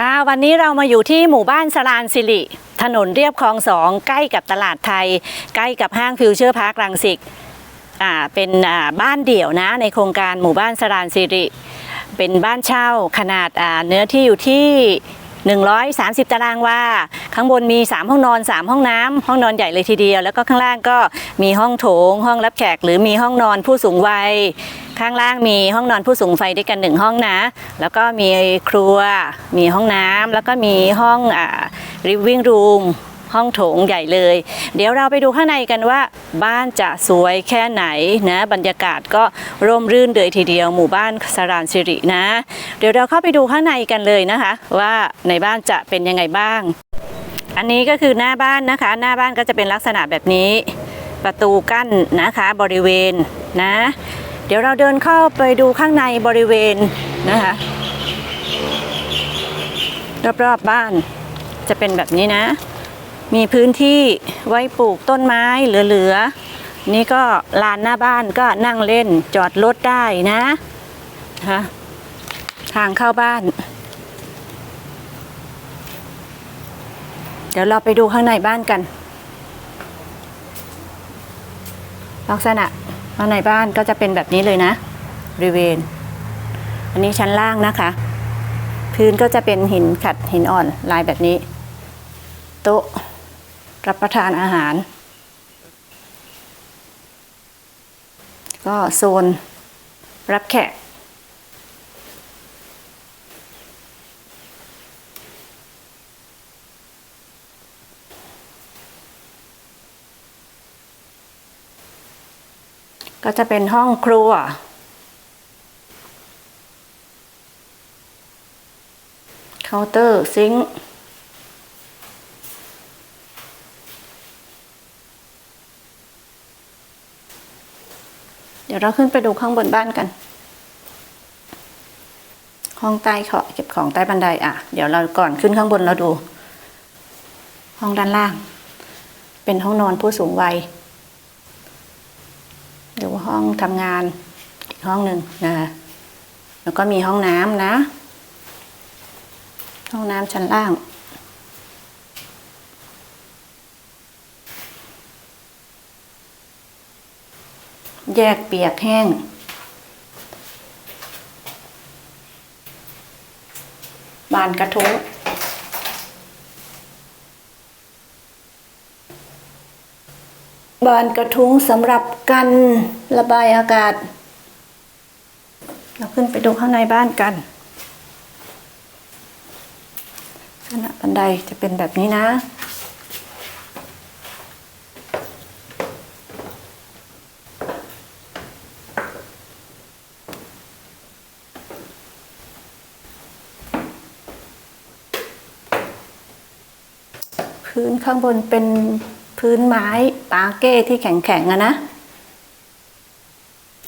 ค่ะ วันนี้เรามาอยู่ที่หมู่บ้านสรานสิริ ถนนเรียบคลองสองใกล้กับตลาดไทย ใกล้กับห้างฟิวเจอร์พาร์ครังสิตอ่าเป็นอ่าบ้านเดี่ยวนะ ในโครงการหมู่บ้านสรานสิริ เป็นบ้านเช่าขนาดอ่าเนื้อที่อยู่ที่130 ตารางวา ข้างบนมี 3 ห้องนอน 3 ห้องน้ำห้องนอนใหญ่เลยทีเดียว แล้วก็ข้างล่างก็มีห้องโถง ห้องรับแขก หรือมีห้องนอนผู้สูงวัย ข้างล่างมีห้องนอนผู้สูงวัยด้วยกันหนึ่งห้องนะ แล้วก็มีครัว มีห้องน้ำแล้วก็มีห้องอ่า living room ห้องโถงใหญ่เลย เดี๋ยวเราไปดูข้างในกันว่า บ้านจะสวยแค่ไหนนะ บรรยากาศก็ร่มรื่นเลยทีเดียวหมู่บ้านสรานสิรินะ เดี๋ยวเราเข้าไปดูข้างในกันเลยนะคะ ว่าในบ้านจะเป็นยังไงบ้าง อันนี้ก็คือหน้าบ้านนะคะ หน้าบ้านก็จะเป็นลักษณะแบบนี้ ประตูกั้นนะคะบริเวณนะ เดี๋ยวเราเดินเข้าไปดูข้างในบริเวณนะคะรอบๆบ้านจะเป็นแบบนี้นะ มีพื้นที่ไว้ปลูกต้นไม้เหลือๆ นี่ก็ลานหน้าบ้านก็นั่งเล่นจอดรถได้นะนะคะทางเข้าบ้าน เดี๋ยวเราไปดูข้างในบ้านกัน ลักษณะ ข้างในบ้านก็จะเป็นแบบนี้เลยนะบริเวณ อันนี้ชั้นล่างนะคะ พื้นก็จะเป็นหินขัดหินอ่อนลายแบบนี้ โต๊ะรับประทานอาหาร ก็โซนรับแขก ก็จะเป็นห้องครัว เคาน์เตอร์ซิงค์เดี๋ยวเราขึ้นไปดูข้างบนบ้านกัน ห้องใต้ขอเก็บของใต้บันไดอะ เดี๋ยวเราก่อนขึ้นข้างบนเราดู ห้องด้านล่าง เป็นห้องนอนผู้สูงวัย ห้องทำงานอีกห้องหนึ่งนะคะแล้วก็มีห้องน้ำนะ ห้องน้ำชั้นล่าง แยกเปียกแห้งบานกระทุ้ บานกระทุ้งสำหรับกันระบายอากาศ เราขึ้นไปดูข้างในบ้านกันขณะบันไดจะเป็นแบบนี้นะ พื้นข้างบนเป็น พื้นไม้ปาเก้ที่แข็งๆอะนะ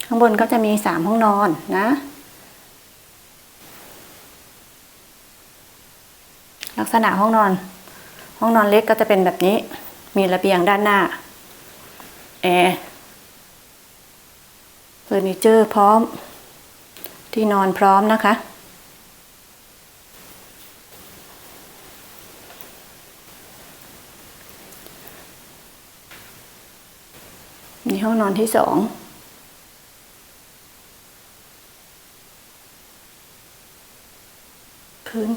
ข้างบนก็จะมีสามห้องนอนนะ ลักษณะห้องนอน ห้องนอนเล็กก็จะเป็นแบบนี้ มีระเบียงด้านหน้าแอร์เฟอร์นิเจอร์พร้อม ที่นอนพร้อมนะคะ นี่ห้องนอนที่สองพื้น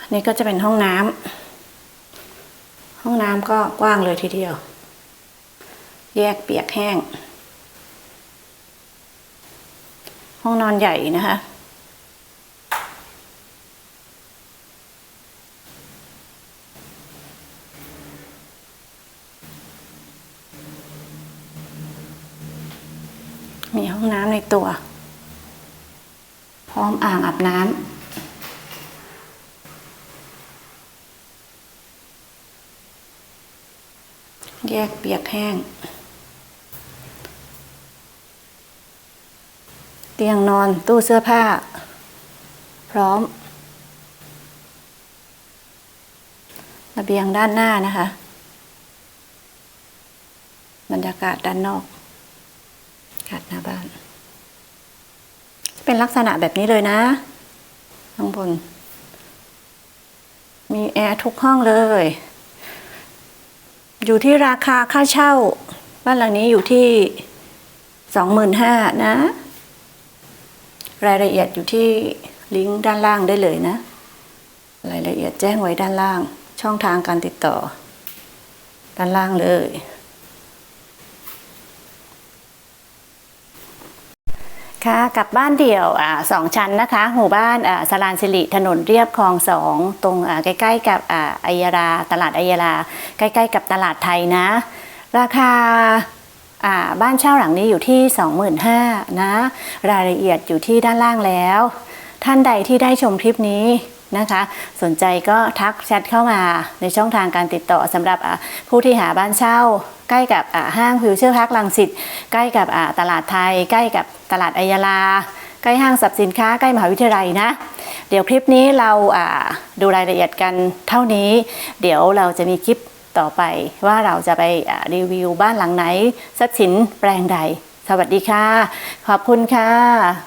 อันนี้ก็จะเป็นห้องน้ำ ห้องน้ำก็กว้างเลยทีเดียว แยกเปียกแห้ง ห้องนอนใหญ่นะคะ ห้องน้ำในตัว พร้อมอ่างอาบน้ำแยกเปียกแห้ง เตียงนอนตู้เสื้อผ้า พร้อม ระเบียงด้านหน้านะคะ บรรยากาศด้านนอก กาศหน้าบ้าน เป็นลักษณะแบบนี้เลยนะ ข้างบน มีแอร์ทุกห้องเลย อยู่ที่ราคาค่าเช่า บ้านหลังนี้อยู่ที่สองหมื่นห้านะ รายละเอียดอยู่ที่ลิงก์ด้านล่างได้เลยนะ รายละเอียดแจ้งไว้ด้านล่าง ช่องทางการติดต่อ ด้านล่างเลย ค่ะกลับบ้านเดี่ยวอสองชั้นนะคะหมู่บ้านสลานสิริถนนเรียบคลองสองตรงใกล้ ๆ กับอัยาราตลาดอัยาราใกล้ ๆ กับตลาดไทยนะ ราคาอ่าบ้านเช่าหลังนี้อยู่ที่ 25,000นะ รายละเอียดอยู่ที่ด้านล่างแล้ว ท่านใดที่ได้ชมคลิปนี้ นะคะ สนใจก็ทักแชทเข้ามาในช่องทางการติดต่อสำหรับผู้ที่หาบ้านเช่า ใกล้กับห้างฟิวเจอร์พาร์คลังสิตใกล้กับตลาดไทย ใกล้กับตลาดอัยาลาใกล้ห้างสรรพสินค้าใกล้มหาวิทยาลัยนะ เดี๋ยวคลิปนี้เราดูรายละเอียดกันเท่านี้ เดี๋ยวเราจะมีคลิปต่อไปว่าเราจะไปรีวิวบ้านหลังไหนทรัพย์สินแปลงใด สวัสดีค่ะ ขอบคุณค่ะ